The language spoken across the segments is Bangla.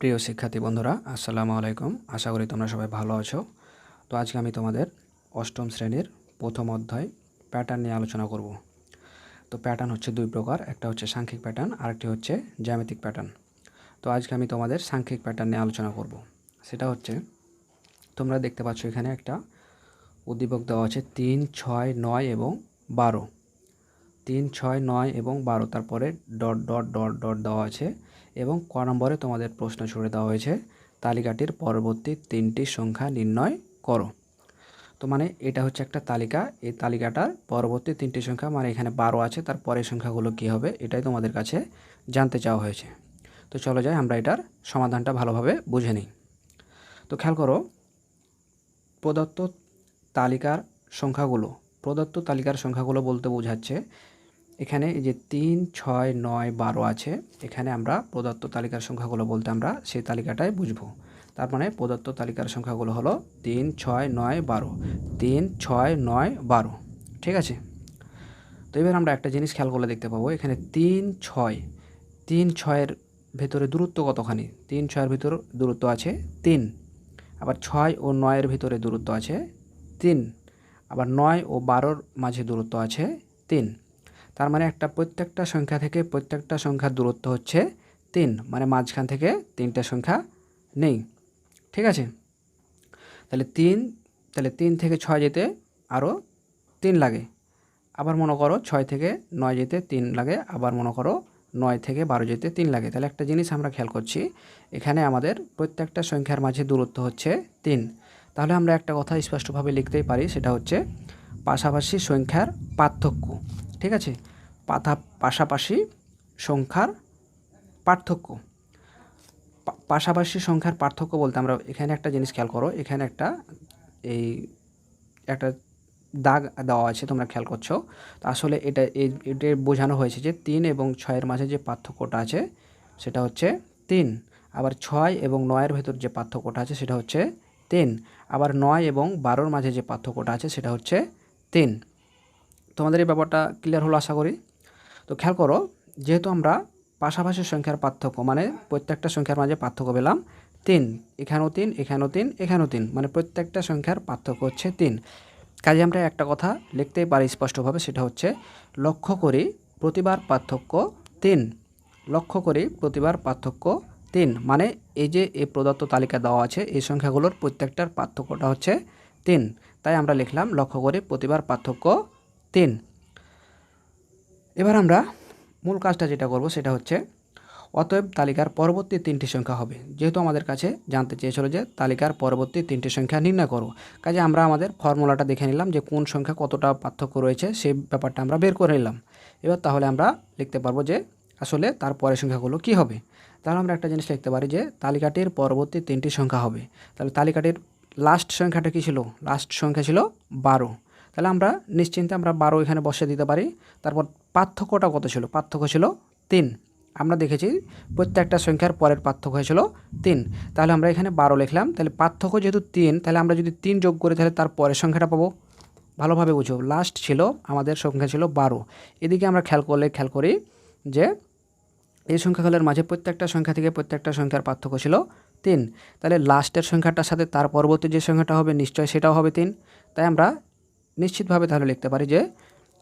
প্রিয় শিক্ষার্থী বন্ধুরা, আসসালামু আলাইকুম। আশা করি তোমরা সবাই ভালো আছো। তো আজকে আমি তোমাদের অষ্টম শ্রেণির প্রথম অধ্যায় প্যাটার্ন নিয়ে আলোচনা করব। তো প্যাটার্ন হচ্ছে দুই প্রকার, একটা হচ্ছে সাংখ্যিক প্যাটার্ন আরেকটি হচ্ছে জ্যামিতিক প্যাটার্ন তো আজকে আমি তোমাদের সাংখ্যিক প্যাটার্ন নিয়ে আলোচনা করব। সেটা হচ্ছে, তোমরা দেখতে পাচ্ছ এখানে একটা উদ্দীপক দেওয়া আছে তিন, ছয়, নয় এবং বারো। তিন, ছয়, নয় এবং বারো, তারপরে ডট ডট ডট ডট দেওয়া আছে এবং ক নম্বরে তোমাদের প্রশ্ন ছুড়ে দেওয়া হয়েছে, তালিকাটির পরবর্তী তিনটি সংখ্যা নির্ণয় করো। তো মানে এটা হচ্ছে একটা তালিকা, এই তালিকাটার পরবর্তী তিনটি সংখ্যা মানে এখানে বারো আছে, তার পরের সংখ্যাগুলো কী হবে এটাই তোমাদের কাছে জানতে চাওয়া হয়েছে। তো চলো যাই, আমরা এটার সমাধানটা ভালোভাবে বুঝে নিই। তো খেয়াল করো, প্রদত্ত তালিকার সংখ্যাগুলো, প্রদত্ত তালিকার সংখ্যাগুলো বলতে বোঝাচ্ছে এখানে এই যে তিন, ছয়, নয়, বারো আছে, এখানে আমরা প্রদত্ত তালিকার সংখ্যাগুলো বলতে আমরা সেই তালিকাটাই বুঝব। তার মানে প্রদত্ত তালিকার সংখ্যাগুলো হলো তিন, ছয়, নয়, বারো। তিন, ছয়, নয়, বারো। ঠিক আছে? তো এবার আমরা একটা জিনিস খেয়াল করলে দেখতে পাবো, এখানে তিন, ছয়। তিন, ছয়ের ভেতরে দূরত্ব কতখানি? তিন, ছয়ের ভিতর দূরত্ব আছে তিন। আবার ছয় ও নয়ের ভিতরে দূরত্ব আছে তিন। আবার নয় ও বারোর মাঝে দূরত্ব আছে তিন। তার মানে একটা প্রত্যেকটা সংখ্যা থেকে প্রত্যেকটা সংখ্যার দূরত্ব হচ্ছে তিন মানে মাঝখান থেকে তিনটা সংখ্যা নেই। ঠিক আছে? তাহলে তিন তাহলে তিন থেকে ছয় যেতে আরও তিন লাগে। আবার মনে করো ছয় থেকে নয় যেতে তিন লাগে, আবার মনে করো নয় থেকে বারো যেতে তিন লাগে। তাহলে একটা জিনিস আমরা খেয়াল করছি, এখানে আমাদের প্রত্যেকটা সংখ্যার মাঝে দূরত্ব হচ্ছে তিন। তাহলে আমরা একটা কথা স্পষ্টভাবে লিখতেই পারি, সেটা হচ্ছে পাশাপাশি সংখ্যার পার্থক্য। ঠিক আছে? পাথা, পাশাপাশি সংখ্যার পার্থক্য। পাশাপাশি সংখ্যার পার্থক্য বলতে আমরা এখানে একটা জিনিস খেয়াল করো, এখানে একটা এই একটা দাগ দেওয়া আছে, তোমরা খেয়াল করছ। তো আসলে এটা এটা বোঝানো হয়েছে যে তিন এবং ছয়ের মাঝে যে পার্থক্যটা আছে, সেটা হচ্ছে তিন। আবার ছয় এবং নয়ের ভেতর যে পার্থক্যটা আছে, সেটা হচ্ছে তিন। আবার নয় এবং বারোর মাঝে যে পার্থক্যটা আছে, সেটা হচ্ছে তিন। তোমাদের এই ব্যাপারটা ক্লিয়ার হলো আশা করি। তো খেয়াল করো, যেহেতু আমরা পাশাপাশি সংখ্যার পার্থক্য মানে প্রত্যেকটা সংখ্যার মাঝে পার্থক্য পেলাম তিন। এখানেও তিন এখানেও তিন এখানেও তিন। মানে প্রত্যেকটা সংখ্যার পার্থক্য হচ্ছে তিন। কাজে আমরা একটা কথা লিখতেই পারি স্পষ্টভাবে, সেটা হচ্ছে লক্ষ্য করি প্রতিবার পার্থক্য তিন। লক্ষ্য করি প্রতিবার পার্থক্য তিন। মানে এই যে এই প্রদত্ত তালিকা দেওয়া আছে, এই সংখ্যাগুলোর প্রত্যেকটার পার্থক্যটা হচ্ছে তিন। তাই আমরা লিখলাম লক্ষ্য করি প্রতিবার পার্থক্য তিন। এবার আমরা মূল কাজটা যেটা করব সেটা হচ্ছে, অতএব তালিকার পরবর্তী তিনটি সংখ্যা হবে। যেহেতু আমাদের কাছে জানতে চেয়েছিল যে তালিকার পরবর্তী তিনটি সংখ্যা নির্ণয় করো কাজে আমরা আমাদের ফর্মুলাটা দেখে নিলাম যে কোন সংখ্যা কতটা পার্থক্য রয়েছে, সেই ব্যাপারটা আমরা বের করে নিলাম। এবার তাহলে আমরা লিখতে পারব যে আসলে তার পরের সংখ্যাগুলো কি হবে। তাহলে আমরা একটা জিনিস লিখতে পারি যে তালিকাটির পরবর্তী তিনটি সংখ্যা হবে। তাহলে তালিকাটির লাস্ট সংখ্যাটা কী ছিল? লাস্ট সংখ্যা ছিল বারো। তাহলে আমরা নিশ্চিন্তে আমরা বারো এখানে বসে দিতে পারি। তারপর পার্থক্যটা কত ছিল? পার্থক্য ছিল তিন। আমরা দেখেছি প্রত্যেকটা সংখ্যার পরের পার্থক্য হয়েছিল তিন। তাহলে আমরা এখানে বারো লিখলাম। তাহলে পার্থক্য যেহেতু তিন, তাহলে আমরা যদি তিন যোগ করি, তাহলে তার পরের সংখ্যাটা পাবো। ভালোভাবে বুঝো লাস্ট ছিল, আমাদের সংখ্যা ছিল বারো। এদিকে আমরা খেয়াল করলে, খেয়াল করি যে এই সংখ্যাগুলোর মাঝে প্রত্যেকটা সংখ্যা থেকে প্রত্যেকটা সংখ্যার পার্থক্য ছিল তিন। তাহলে লাস্টের সংখ্যাটার সাথে তার পরবর্তী যে সংখ্যাটা হবে, নিশ্চয় সেটাও হবে তিন। তাই আমরা নিশ্চিতভাবে তাহলে লিখতে পারি যে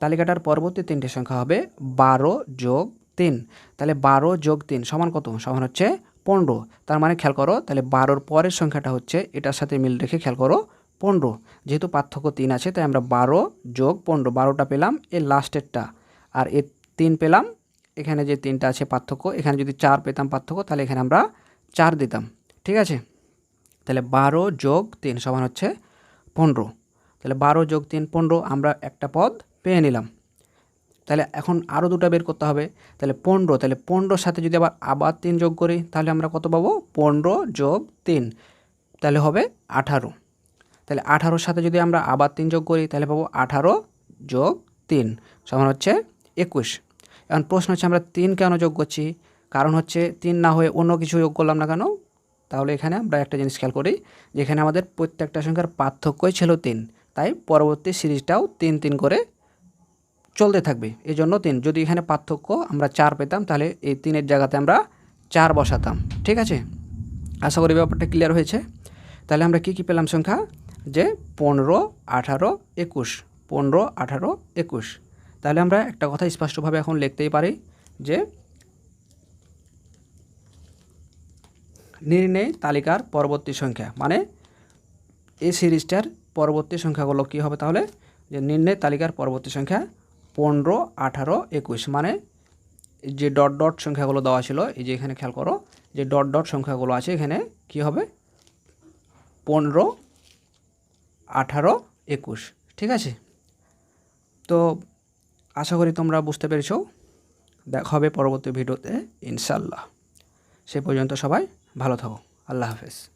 তালিকাটার পরবর্তী তিনটি সংখ্যা হবে বারো যোগ তিন। তাহলে বারো যোগ তিন সমান কত? সমান হচ্ছে পনেরো। তার মানে খেয়াল করো, তাহলে বারোর পরের সংখ্যাটা হচ্ছে এটার সাথে মিল রেখে খেয়াল করো পনেরো। যেহেতু পার্থক্য তিন আছে, তাই আমরা বারো যোগ পনেরো, বারোটা পেলাম এর লাস্টেরটা। আর এ তিন পেলাম, এখানে যে তিনটা আছে পার্থক্য, এখানে যদি চার পেতাম পার্থক্য, তাহলে এখানে আমরা চার দিতাম। ঠিক আছে? তাহলে বারো যোগ তিন সমান হচ্ছে পনেরো। তাহলে বারো যোগ তিন পনেরো, আমরা একটা পদ পেয়ে নিলাম। তাহলে এখন আরও দুটো বের করতে হবে। তাহলে পনেরো, তাহলে পনেরোর সাথে যদি আবার আবার তিন যোগ করি, তাহলে আমরা কত পাবো? পনেরো যোগ তিন, তাহলে হবে আঠারো। তাহলে আঠারোর সাথে যদি আমরা আবার তিন যোগ করি, তাহলে পাবো আঠারো যোগ তিন, সমান হচ্ছে একুশ। এখন প্রশ্ন হচ্ছে আমরা তিন কেন যোগ করছি? কারণ হচ্ছে তিন না হয়ে অন্য কিছু যোগ করলাম না কেন? তাহলে এখানে আমরা একটা জিনিস খেয়াল করি, যেখানে আমাদের প্রত্যেকটা সংখ্যার পার্থক্যই ছিল তিন। তাই পরবর্তী সিরিজটাও তিন তিন করে চলতে থাকবে। এই জন্য তিন, যদি এখানে পার্থক্য আমরা চার পেতাম, তাহলে এই তিনের জায়গাতে আমরা চার বসাতাম। ঠিক আছে? আশা করি ব্যাপারটা ক্লিয়ার হয়েছে। তাহলে আমরা কী কী পেলাম সংখ্যা? যে পনেরো, আঠারো, একুশ, পনেরো, আঠারো, একুশ। তাহলে আমরা একটা কথা স্পষ্টভাবে এখন লিখতেই পারি যে নির্ণয় তালিকার পরবর্তী সংখ্যা মানে এই সিরিজটার পরবর্তী সংখ্যাগুলো কী হবে তাহলে? যে নির্ণয় তালিকার পরবর্তী সংখ্যা পনেরো, আঠারো, একুশ। মানে যে ডট ডট সংখ্যাগুলো দেওয়া ছিল, এই যে এখানে খেয়াল করো, যে ডট ডট সংখ্যাগুলো আছে, এখানে কি হবে? পনেরো, আঠারো, একুশ। ঠিক আছে? তো আশা করি তোমরা বুঝতে পেরেছ। দেখা হবে পরবর্তী ভিডিওতে ইনশাল্লাহ সে পর্যন্ত সবাই ভালো থাকো। আল্লাহ হাফেজ।